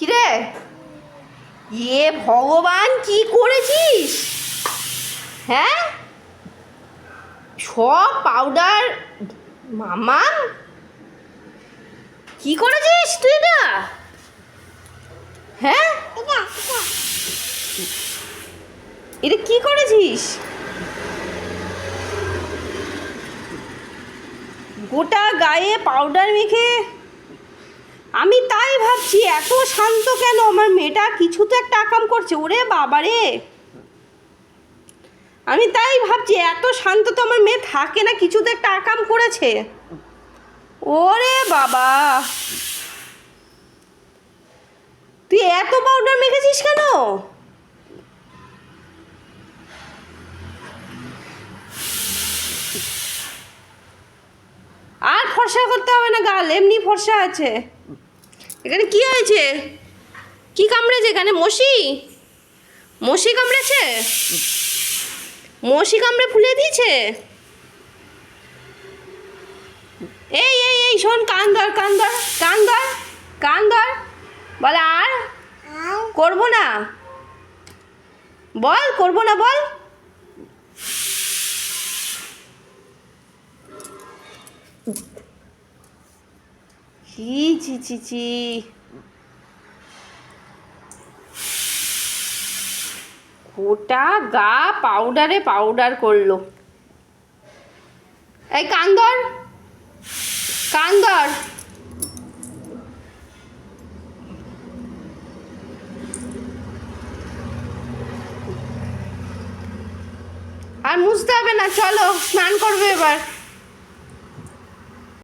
কিরে? এ ভগবান কি করেছিস? হ্যাঁ? সব পাউডার মামা কি করেছিস তুই এটা? হ্যাঁ? এটা কি করেছিস? গোটা গায়ে পাউডার মেখে আমি তাই ভাবছি, এত শান্ত কেন? আমার মেয়েটা কিছু তো একটা আকাম করছে। ওরে বাবারে! আমি তাই ভাবছি, এত শান্ত তো আমার মেয়ে থাকে না কিছু তো একটা আকাম করেছে। ওরে বাবা! তুই এত পাউডার মেখেছিস কেন? আর ফর্সা করতে হবে না গাল, এমনি ফর্সা আছে। এখানে কি হয়েছে? কি কামড়েছে এখানে? মশি? মশি কামড়েছে? মশি কামড়ে ফুলে দিয়েছে? এই এই এই শোন কান ধর কান ধর কান ধর কান ধর। বলে আর? করব না। বল করব না বল। ছি ছি ছি ছি। গোটা গা পাউডারে পাউডার করল। এই কান্দর কান্দর। আর মুছতে হবে না, চলো, স্নান করবে এবার।